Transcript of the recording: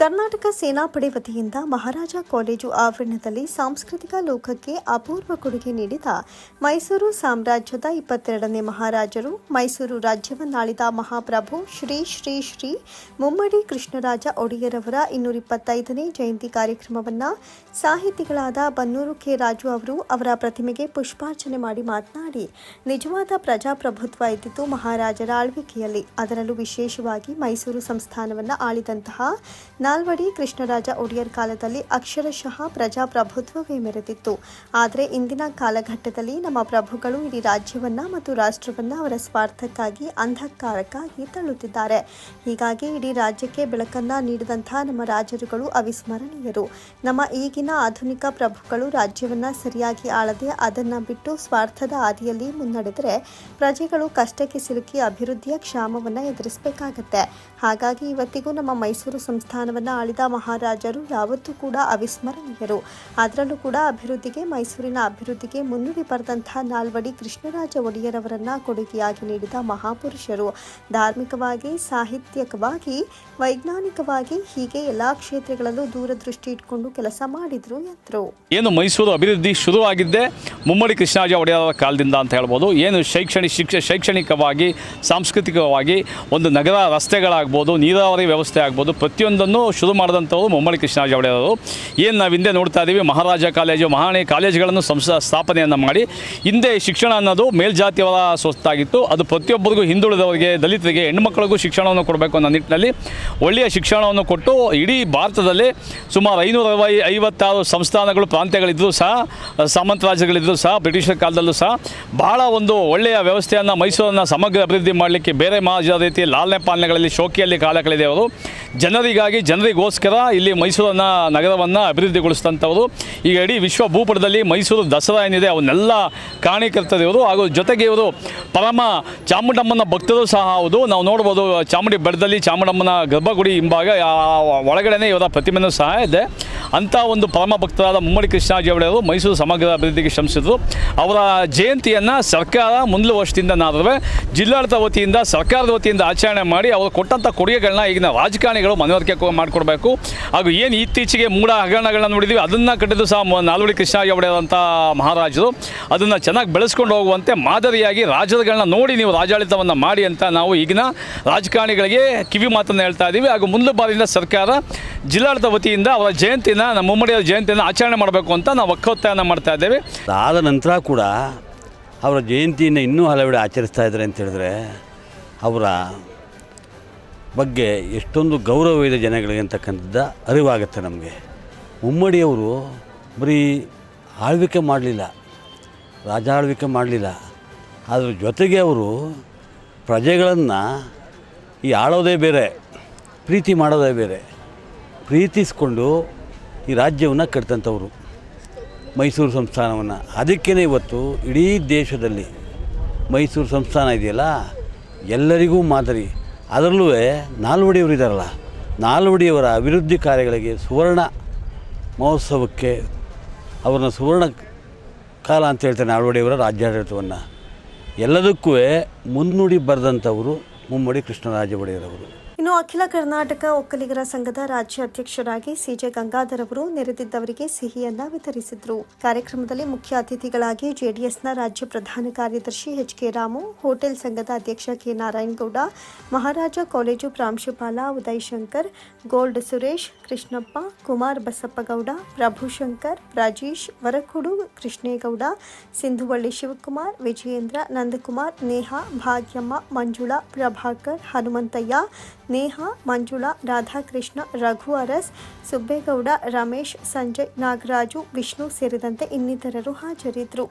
ಕರ್ನಾಟಕ ಸೇನಾಪಡೆ ವತಿಯಿಂದ ಮಹಾರಾಜ ಕಾಲೇಜು ಆವರಣದಲ್ಲಿ ಸಾಂಸ್ಕೃತಿಕ ಲೋಕಕ್ಕೆ ಅಪೂರ್ವ ಕೊಡುಗೆ ನೀಡಿದ ಮೈಸೂರು ಸಾಮ್ರಾಜ್ಯದ ಇಪ್ಪತ್ತೆರಡನೇ ಮಹಾರಾಜರು, ಮೈಸೂರು ರಾಜ್ಯವನ್ನಾಳಿದ ಮಹಾಪ್ರಭು ಶ್ರೀ ಶ್ರೀ ಶ್ರೀ ಮುಮ್ಮಡಿ ಕೃಷ್ಣರಾಜ ಒಡೆಯರವರ ಇನ್ನೂರ ಇಪ್ಪತ್ತೈದನೇ ಜಯಂತಿ ಕಾರ್ಯಕ್ರಮವನ್ನು ಸಾಹಿತಿಗಳಾದ ಬನ್ನೂರು ಕೆ. ರಾಜು ಅವರು ಅವರ ಪ್ರತಿಮೆಗೆ ಪುಷ್ಪಾರ್ಚನೆ ಮಾಡಿ ಮಾತನಾಡಿ, ನಿಜವಾದ ಪ್ರಜಾಪ್ರಭುತ್ವ ಇದ್ದಿತು ಮಹಾರಾಜರ ಆಳ್ವಿಕೆಯಲ್ಲಿ. ಅದರಲ್ಲೂ ವಿಶೇಷವಾಗಿ ಮೈಸೂರು ಸಂಸ್ಥಾನವನ್ನು ಆಳಿದಂತಹ ನಾಲ್ವಡಿ ಕೃಷ್ಣರಾಜ ಒಡೆಯರ್ ಕಾಲದಲ್ಲಿ ಅಕ್ಷರಶಃ ಪ್ರಜಾಪ್ರಭುತ್ವವೇ ಮೆರೆದಿತ್ತು. ಆದರೆ ಇಂದಿನ ಕಾಲಘಟ್ಟದಲ್ಲಿ ನಮ್ಮ ಪ್ರಭುಗಳು ಇಡೀ ರಾಜ್ಯವನ್ನ ಮತ್ತು ರಾಷ್ಟ್ರವನ್ನ ಅವರ ಸ್ವಾರ್ಥಕ್ಕಾಗಿ, ಅಂಧಕಾರಕ್ಕಾಗಿ ತಳ್ಳುತ್ತಿದ್ದಾರೆ. ಹೀಗಾಗಿ ಇಡೀ ರಾಜ್ಯಕ್ಕೆ ಬೆಳಕನ್ನ ನೀಡಿದಂತಹ ನಮ್ಮ ರಾಜರುಗಳು ಅವಿಸ್ಮರಣೀಯರು. ನಮ್ಮ ಈಗಿನ ಆಧುನಿಕ ಪ್ರಭುಗಳು ರಾಜ್ಯವನ್ನ ಸರಿಯಾಗಿ ಆಳದೆ ಅದನ್ನ ಬಿಟ್ಟು ಸ್ವಾರ್ಥದ ಹಾದಿಯಲ್ಲಿ ಮುನ್ನಡೆದರೆ ಪ್ರಜೆಗಳು ಕಷ್ಟಕ್ಕೆ ಸಿಲುಕಿ ಅಭಿವೃದ್ಧಿಯ ಕ್ಷಾಮವನ್ನು ಎದುರಿಸಬೇಕಾಗತ್ತೆ. ಹಾಗಾಗಿ ಇವತ್ತಿಗೂ ನಮ್ಮ ಮೈಸೂರು ಸಂಸ್ಥಾನವನ್ನು ಆಳಿದ ಮಹಾರಾಜರು ಯಾವತ್ತೂ ಕೂಡ ಅವಿಸ್ಮರಣೀಯರು. ಅದರಲ್ಲೂ ಕೂಡ ಅಭಿವೃದ್ಧಿಗೆ, ಮೈಸೂರಿನ ಅಭಿವೃದ್ಧಿಗೆ ಮುನ್ನುಡಿ ಬರೆದಂತಹ ನಾಲ್ವಡಿ ಕೃಷ್ಣರಾಜ ಒಡೆಯರವರನ್ನ ಕೊಡುಗೆಯಾಗಿ ನೀಡಿದ ಮಹಾಪುರುಷರು. ಧಾರ್ಮಿಕವಾಗಿ, ಸಾಹಿತ್ಯಕವಾಗಿ, ವೈಜ್ಞಾನಿಕವಾಗಿ ಹೀಗೆ ಎಲ್ಲ ಕ್ಷೇತ್ರಗಳಲ್ಲೂ ದೂರದೃಷ್ಟಿ ಇಟ್ಕೊಂಡು ಕೆಲಸ ಮಾಡಿದ್ರು ಎಂದರು. ಏನು ಮೈಸೂರು ಅಭಿವೃದ್ಧಿ ಶುರುವಾಗಿದ್ದೇ ಮುಮ್ಮಡಿ ಕೃಷ್ಣರಾಜ ಒಡೆಯರ ಕಾಲದಿಂದ ಅಂತ ಹೇಳ್ಬೋದು. ಏನು ಶೈಕ್ಷಣಿಕ ಶಿಕ್ಷ, ಶೈಕ್ಷಣಿಕವಾಗಿ, ಸಾಂಸ್ಕೃತಿಕವಾಗಿ ಒಂದು ನಗರ ರಸ್ತೆಗಳಾಗ್ಬೋದು, ನೀರಾವರಿ ವ್ಯವಸ್ಥೆ ಆಗ್ಬೋದು, ಪ್ರತಿಯೊಂದನ್ನು ಶುರು ಮಾಡಿದಂಥವ್ರು ಮುಮ್ಮಡಿ ಕೃಷ್ಣರಾಜ ಅವರು. ಏನು ನಾವು ಹಿಂದೆ ನೋಡ್ತಾ ಇದ್ದೀವಿ ಮಹಾರಾಜ ಕಾಲೇಜು ಮಹಾನೇ ಕಾಲೇಜುಗಳನ್ನು ಸಂಸ ಸ್ಥಾಪನೆಯನ್ನು ಮಾಡಿ, ಹಿಂದೆ ಶಿಕ್ಷಣ ಅನ್ನೋದು ಮೇಲ್ಜಾತಿಯವರ ಸ್ವತ್ತಾಗಿತ್ತು ಅದು ಪ್ರತಿಯೊಬ್ಬರಿಗೂ ಹಿಂದುಳಿದವರಿಗೆ, ದಲಿತರಿಗೆ ಹೆಣ್ಣುಮಕ್ಕಳಿಗೂ ಶಿಕ್ಷಣವನ್ನು ಕೊಡಬೇಕು ಅನ್ನೋ ನಿಟ್ಟಿನಲ್ಲಿ ಒಳ್ಳೆಯ ಶಿಕ್ಷಣವನ್ನು ಕೊಟ್ಟು, ಇಡೀ ಭಾರತದಲ್ಲಿ ಸುಮಾರು ಐನೂರ ಐವತ್ತಾರು ಸಂಸ್ಥಾನಗಳು ಪ್ರಾಂತ್ಯಗಳಿದ್ದರೂ ಸಹ, ಸಾಮಂತ ರಾಜ್ಯಗಳಿದ್ದರೂ ಸಹ, ಬ್ರಿಟಿಷರ ಕಾಲದಲ್ಲೂ ಸಹ, ಬಹಳ ಒಂದು ಒಳ್ಳೆಯ ವ್ಯವಸ್ಥೆಯನ್ನು ಮೈಸೂರನ್ನು ಸಮಗ್ರ ಅಭಿವೃದ್ಧಿ ಮಾಡಲಿಕ್ಕೆ ಬೇರೆ ಮಹಾಜ ರೀತಿ ಲಾಲನೆ ಪಾಲನೆಗಳಲ್ಲಿ ಶೋಕಿಯಲ್ಲಿ ಕಾಲ ಅವರು ಜನರಿಗಾಗಿ ಜನರಿಗೋಸ್ಕರ ಇಲ್ಲಿ ಮೈಸೂರನ್ನು ನಗರವನ್ನು ಅಭಿವೃದ್ಧಿಗೊಳಿಸಿದಂಥವರು. ಈಗ ಇಡೀ ವಿಶ್ವ ಭೂಪಟದಲ್ಲಿ ಮೈಸೂರು ದಸರಾ ಏನಿದೆ, ಅವನ್ನೆಲ್ಲ ಕಾರಣೀಕರ್ತರು ಇವರು ಹಾಗೂ ಜೊತೆಗೆ ಇವರು ಪರಮ ಚಾಮುಂಡಮ್ಮನ ಭಕ್ತರು ಸಹ ಹೌದು. ನಾವು ನೋಡ್ಬೋದು ಚಾಮುಂಡಿ ಬೆಟ್ಟದಲ್ಲಿ ಚಾಮುಂಡಮ್ಮನ ಗರ್ಭಗುಡಿ ಹಿಂಭಾಗ ಒಳಗಡೆನೇ ಇವರ ಪ್ರತಿಮೆನೂ ಸಹ ಇದೆ. ಅಂಥ ಒಂದು ಪರಮ ಭಕ್ತರಾದ ಮುಮ್ಮಡಿ ಕೃಷ್ಣಾಜಿ ಒಡೆಯರು ಮೈಸೂರು ಸಮಗ್ರ ಅಭಿವೃದ್ಧಿಗೆ ಶ್ರಮಿಸಿದ್ರು. ಅವರ ಜಯಂತಿಯನ್ನು ಸರ್ಕಾರ ಮುಂದಿನ ವರ್ಷದಿಂದ ನಾದ್ರೆ ಜಿಲ್ಲಾಡಳಿತ ವತಿಯಿಂದ, ಸರ್ಕಾರದ ವತಿಯಿಂದ ಆಚರಣೆ ಮಾಡಿ ಅವರು ಕೊಟ್ಟಂಥ ಕೊಡುಗೆಗಳನ್ನ ಈಗಿನ ರಾಜಕಾರಣಿಗಳು ಮನವರಿಕೆ ಮಾಡಿಕೊಡ್ಬೇಕು. ಹಾಗೂ ಏನು ಇತ್ತೀಚೆಗೆ ಮೂಢ ಹಗರಣಗಳನ್ನ ನೋಡಿದ್ವಿ, ಅದನ್ನು ಕಟ್ಟಿದ್ದು ಸಹ ನಾಲ್ವಡಿ ಕೃಷ್ಣಾಜಿ ಒಡೆಯರಂಥ ಮಹಾರಾಜರು. ಅದನ್ನು ಚೆನ್ನಾಗಿ ಬೆಳೆಸ್ಕೊಂಡು ಹೋಗುವಂತೆ ಮಾದರಿಯಾಗಿ ರಾಜ್ಯಗಳನ್ನ ನೋಡಿ ನೀವು ರಾಜಾಡಳಿತವನ್ನು ಮಾಡಿ ಅಂತ ನಾವು ಈಗಿನ ರಾಜಕಾರಣಿಗಳಿಗೆ ಕಿವಿ ಮಾತನ್ನು ಹೇಳ್ತಾ ಇದ್ದೀವಿ ಹಾಗೂ ಮುಂದೆ ಬಾರಿಯಿಂದ ಸರ್ಕಾರ ಜಿಲ್ಲಾಡಳಿತ ವತಿಯಿಂದ ಅವರ ಜಯಂತಿನ ನಮ್ಮ ಮುಮ್ಮಡಿಯ ಜಯಂತಿಯನ್ನು ಆಚರಣೆ ಮಾಡಬೇಕು ಅಂತ ನಾವು ಒಕ್ಕೊತ್ತಾಯನ ಮಾಡ್ತಾ ಇದ್ದೇವೆ. ಆದ ನಂತರ ಕೂಡ ಅವರ ಜಯಂತಿಯನ್ನು ಇನ್ನೂ ಹಲವೆಡೆ ಆಚರಿಸ್ತಾ ಇದ್ದಾರೆ ಅಂತ ಹೇಳಿದ್ರೆ ಅವರ ಬಗ್ಗೆ ಎಷ್ಟೊಂದು ಗೌರವ ಇದೆ ಜನಗಳಿಗೆ ಅಂತಕ್ಕಂಥದ್ದ ಅರಿವಾಗುತ್ತೆ ನಮಗೆ. ಮುಮ್ಮಡಿಯವರು ಬರೀ ಆಳ್ವಿಕೆ ಮಾಡಲಿಲ್ಲ ರಾಜ ಆಳ್ವಿಕೆ ಮಾಡಲಿಲ್ಲ. ಅದ್ರ ಜೊತೆಗೆ ಅವರು ಪ್ರಜೆಗಳನ್ನು ಈ ಆಳೋದೇ ಬೇರೆ, ಪ್ರೀತಿ ಮಾಡೋದೇ ಬೇರೆ, ಪ್ರೀತಿಸ್ಕೊಂಡು ಈ ರಾಜ್ಯವನ್ನು ಕಟ್ತಂಥವ್ರು. ಮೈಸೂರು ಸಂಸ್ಥಾನವನ್ನು. ಅದಕ್ಕೇ ಇವತ್ತು ಇಡೀ ದೇಶದಲ್ಲಿ ಮೈಸೂರು ಸಂಸ್ಥಾನ ಇದೆಯಲ್ಲ? ಎಲ್ಲರಿಗೂ ಮಾದರಿ. ಅದರಲ್ಲೂ ನಾಲ್ವಡಿಯವರು ಇದ್ದಾರಲ್ಲ ನಾಲ್ವಡಿಯವರ ಅಭಿವೃದ್ಧಿ ಕಾರ್ಯಗಳಿಗೆ ಸುವರ್ಣ ಮಹೋತ್ಸವಕ್ಕೆ ಅವ್ರನ್ನ ಸುವರ್ಣ ಕಾಲ ಅಂತ ಹೇಳ್ತಾರೆ ನಾಲ್ವಡಿಯವರ ರಾಜ್ಯಾಡಳಿತವನ್ನು. ಎಲ್ಲದಕ್ಕೂ ಮುನ್ನುಡಿ ಬರೆದಂಥವರು ಮುಮ್ಮಡಿ ಕೃಷ್ಣರಾಜ ಒಡೆಯರವರು. ಇನ್ನು ಅಖಿಲ ಕರ್ನಾಟಕ ಒಕ್ಕಲಿಗರ ಸಂಘದ ರಾಜ್ಯ ಅಧ್ಯಕ್ಷರಾಗಿ ಸಿಜೆ ಗಂಗಾಧರ್ ಅವರು ನೆರೆದಿದ್ದವರಿಗೆ ಸಿಹಿಯನ್ನ ವಿತರಿಸಿದ್ರು. ಕಾರ್ಯಕ್ರಮದಲ್ಲಿ ಮುಖ್ಯ ಅತಿಥಿಗಳಾಗಿ ಜೆಡಿಎಸ್ನ ರಾಜ್ಯ ಪ್ರಧಾನ ಕಾರ್ಯದರ್ಶಿ ಎಚ್ ಕೆ ರಾಮು, ಹೋಟೆಲ್ ಸಂಘದ ಅಧ್ಯಕ್ಷ ಕೆ. ನಾರಾಯಣಗೌಡ, ಮಹಾರಾಜ ಕಾಲೇಜು ಪ್ರಾಂಶುಪಾಲ ಉದಯ್ ಶಂಕರ್, ಗೋಲ್ಡ್ ಸುರೇಶ್, ಕೃಷ್ಣಪ್ಪ, ಕುಮಾರ್ ಬಸಪ್ಪಗೌಡ ಪ್ರಭುಶಂಕರ್ ರಾಜೇಶ್, ವರಕುಡು ಕೃಷ್ಣೇಗೌಡ, ಸಿಂಧುವಳ್ಳಿ ಶಿವಕುಮಾರ್, ವಿಜಯೇಂದ್ರ ನಂದಕುಮಾರ್, ನೇಹಾ, ಭಾಗ್ಯಮ್ಮ, ಮಂಜುಳಾ, ಪ್ರಭಾಕರ್, ಹನುಮಂತಯ್ಯ ನೇಹಾ ಮಂಜುಳಾ ರಾಧಾಕೃಷ್ಣ ರಘು ಅರಸ್ ಸುಬ್ಬೇಗೌಡ ರಮೇಶ್ ಸಂಜಯ್ ನಾಗರಾಜು ವಿಷ್ಣು ಸೇರಿದಂತೆ ಇನ್ನಿತರರು ಹಾಜರಿದ್ದರು.